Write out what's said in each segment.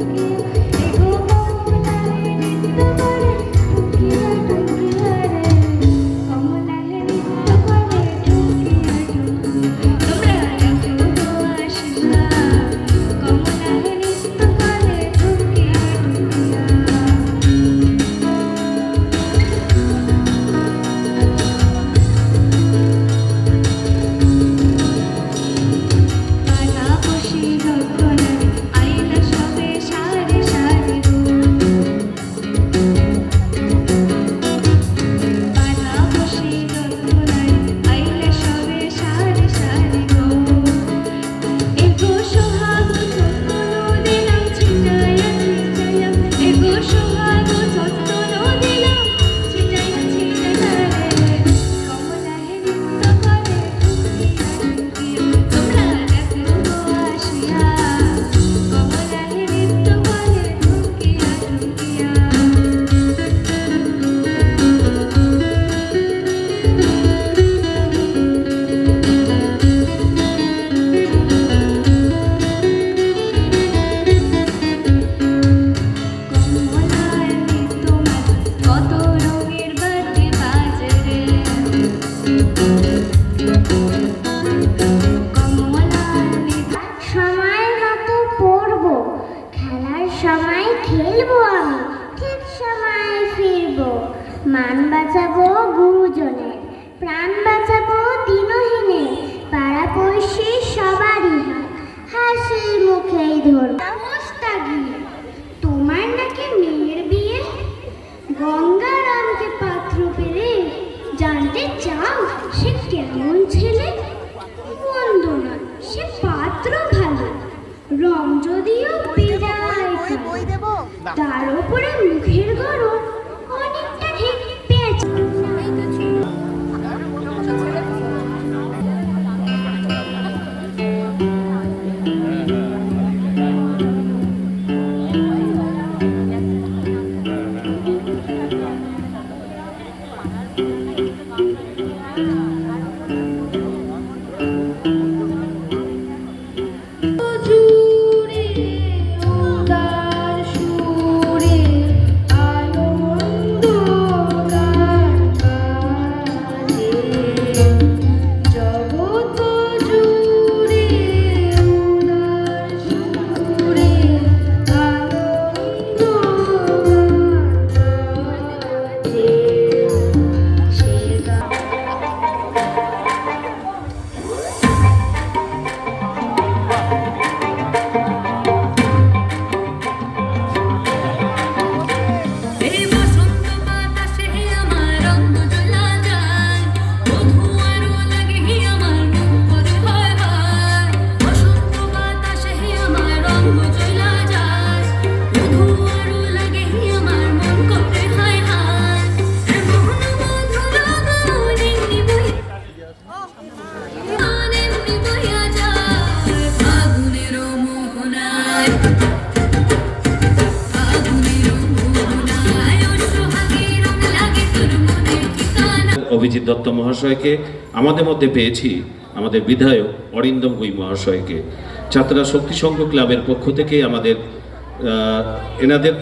you. ছেলে মন্দ সে পাত্র ভালো। রং যদিও তার উপরে অভিজিৎ দত্ত মহাশয়কে, আমাদের মধ্যে পেয়েছি আমাদের বিধায়ক অরিন্দম গুই মহাশয়কে। ছাত্রা শক্তি সংঘ ক্লাবের পক্ষ থেকে আমাদের এনাদের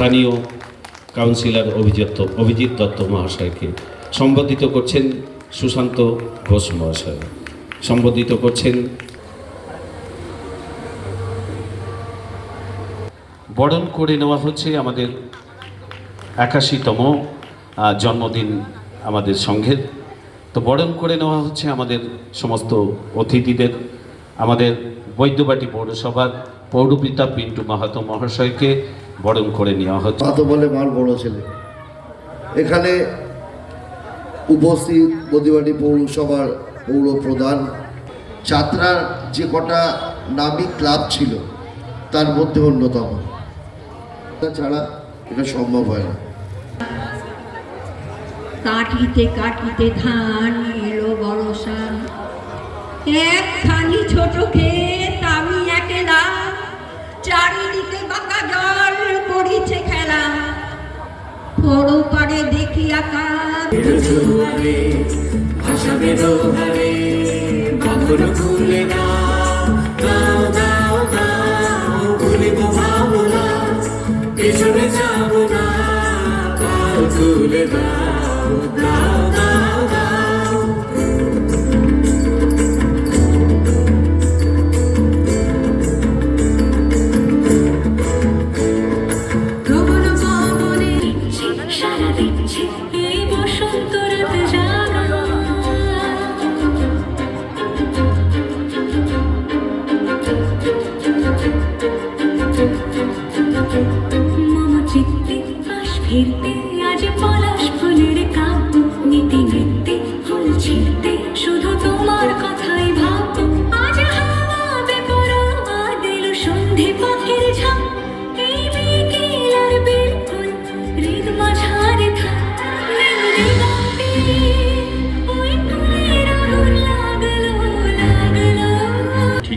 স্থানীয় কাউন্সিলর অভিজিৎ অভিজিৎ দত্ত মহাশয়কে সম্বোধিত করছেন সুশান্ত ঘোষ মহাশয়। সম্বোধিত করছেন বরণ করে নেওয়া হচ্ছে আমাদের একাশিতম জন্মদিন আমাদের সংঘের তো বরণ করে নেওয়া হচ্ছে আমাদের সমস্ত অতিথিদের। আমাদের বৈদ্যবাটি পৌরসভার পৌরপিতা পিন্টু মাহাতো মহাশয়কে বরণ করে নেওয়া হচ্ছে তো বলে মার বড় ছেলে। এখানে উপস্থিত বদিবাড়ি পৌরসভার পৌর প্রধান যাত্রার যে কটা নামী ক্লাব ছিল তার মধ্যে অন্যতম। তাছাড়া এটা সম্ভব হয় না। কাটিতে কাটিতে ধান এলো বরসা একখানি ছোট ক্ষেত আমি একলা চারিদিকে বাঁকা জল করিছে খেলা। বড় পারে দেখি আকাশ। প্রবল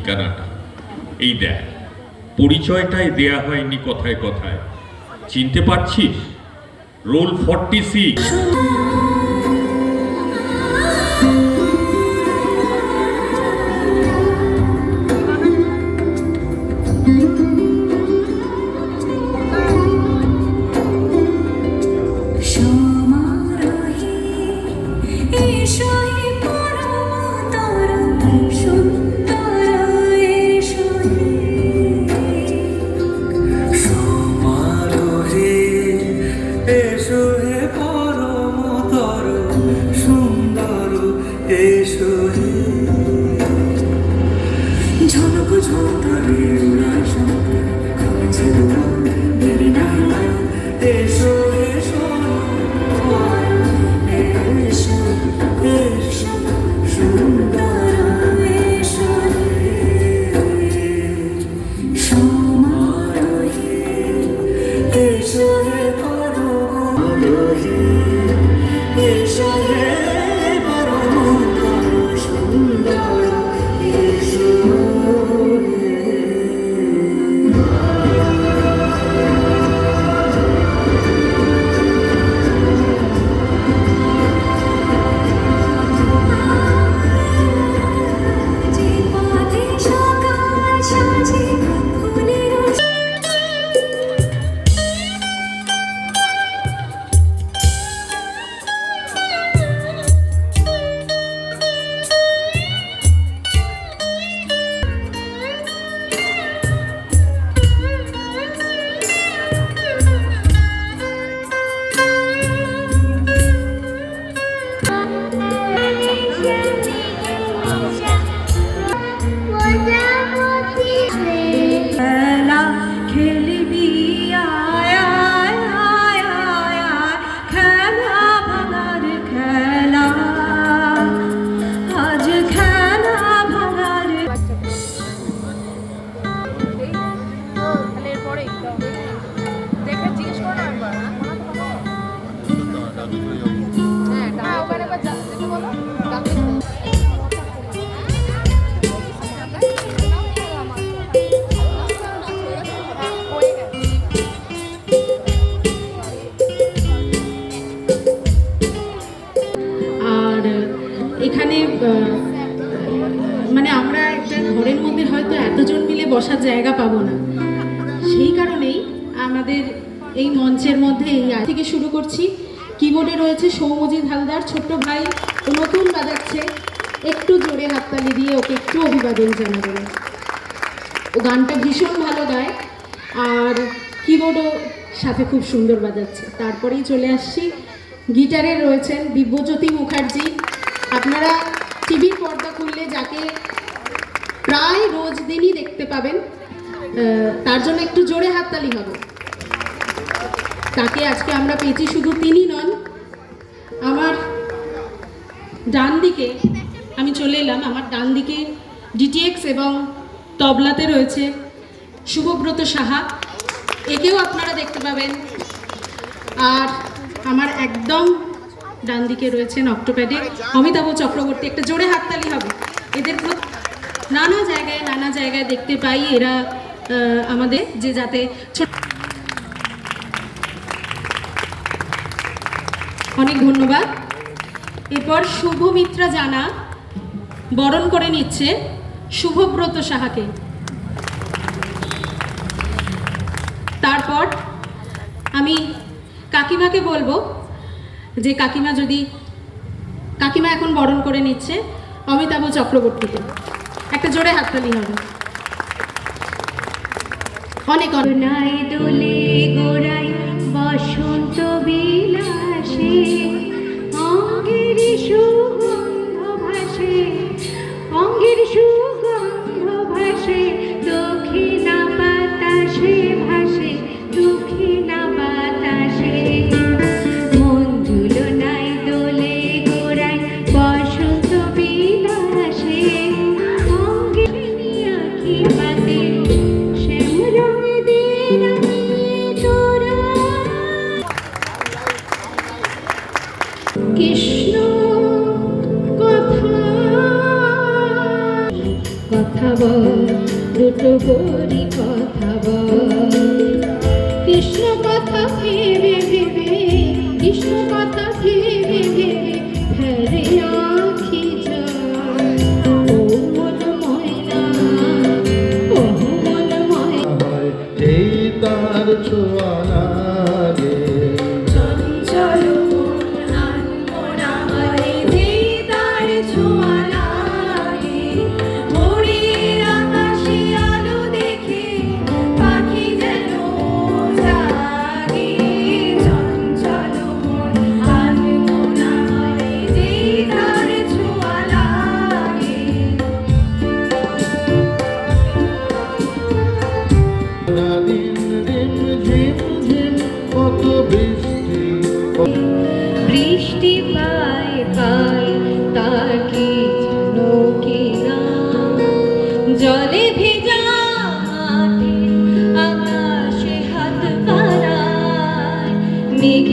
ঠিকানাটা। এই দেখ পরিচয়টাই দেয়া হয়নি কথায় কথায়। চিনতে পারছিস? রোল ফর্টি সিক্স জায়গা পাবো না। সেই কারণেই আমাদের এই মঞ্চের মধ্যে এই থেকে শুরু করছি। কিবোর্ডে রয়েছে সৌমজিৎ হালদার, ছোট্ট ভাই নতুন বাজাচ্ছে। একটু জোরে হাততালি দিয়ে ওকে একটু অভিবাদন জানাবেন ও গানটা ভীষণ ভালো গায়, আর কিবোর্ডও সাথে খুব সুন্দর বাজাচ্ছে। তারপরেই চলে আসছি। গিটারে রয়েছেন দিব্যজ্যোতি মুখার্জি। আপনারা টিভির পর্দা খুললে যাকে প্রায় রোজ দিনই দেখতে পাবেন তার জন্য একটু জোরে হাততালি হবে। তাকে আজকে আমরা পেয়েছি শুধু তিনি নন, আমার ডান দিকে আমি চলে এলাম, আমার ডান দিকে ডিটিএক্স এবং তবলাতে রয়েছে শুভব্রত সাহা। একেও আপনারা দেখতে পাবেন। আর আমার একদম ডান দিকে রয়েছেন অক্টোপ্যাডে অমিতাভ চক্রবর্তী। একটা জোরে হাততালি হবে। এদের প্রত- নানা জায়গায় নানা জায়গায় দেখতে পাই এরা আমাদের যে যাতে অনেক ধন্যবাদ। এরপর শুভমিত্রা জানা বরণ করে নিচ্ছে শুভব্রত সাহাকে। তারপর আমি কাকিমাকে বলব যে কাকিমা যদি কাকিমা এখন বরণ করে নিচ্ছে অমিতাভ চক্রবর্তীকে। একটা জোরে হাততালি হবে। অনেক নাই দোলে গোড়াই বসন্ত বিলাসে, অঙ্গের সুগন্ধ ভাসে, অঙ্গের সুগন্ধ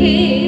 he